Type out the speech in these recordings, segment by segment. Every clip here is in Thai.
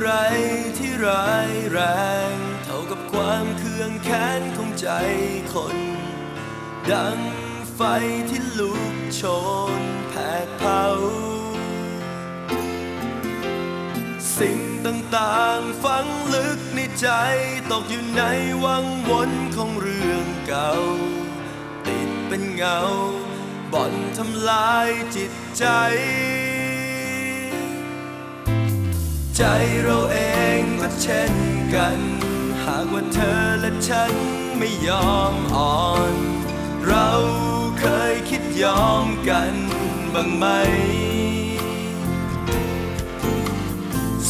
อะไรที่ร้ายแรง เท่ากับความเคืองแค้นของใจคน ดังไฟที่ลุกโชนแผดเผา สิ่งต่างๆฝังลึกในใจ ตกอยู่ในวังวนของเรื่องเก่า ติดเป็นเงา บ่อนทำลายจิตใจ ใจเราเองก็เช่นกัน หากว่าเธอและฉันไม่ยอมอ่อน เราเคยคิดยอมกันบ้างไหม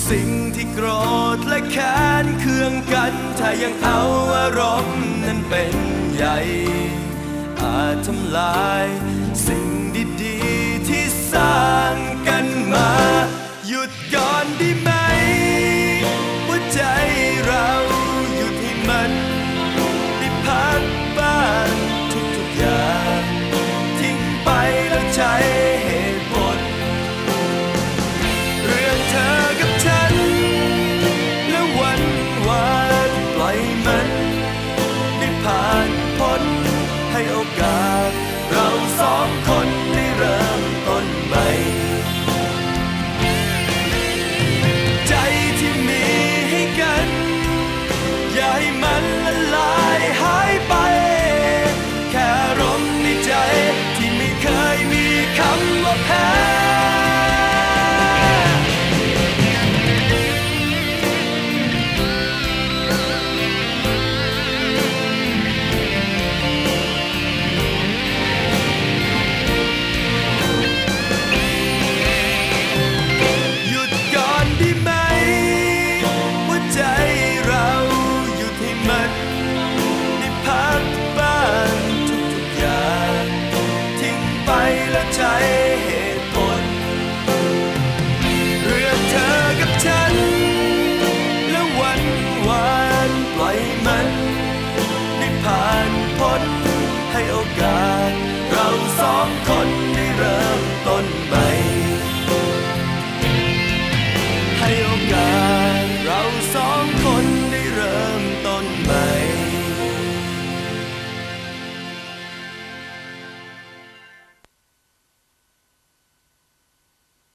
สิ่งที่โกรธและแค้นเคืองกัน ถ้ายังเอาอารมณ์นั้นเป็นใหญ่ อาจทำลายสิ่ง ได้ผ่านพ้นให้โอกาส ให้โอกาส เราสองคนได้เริ่มต้นใหม่ ให้โอกาส เราสองคน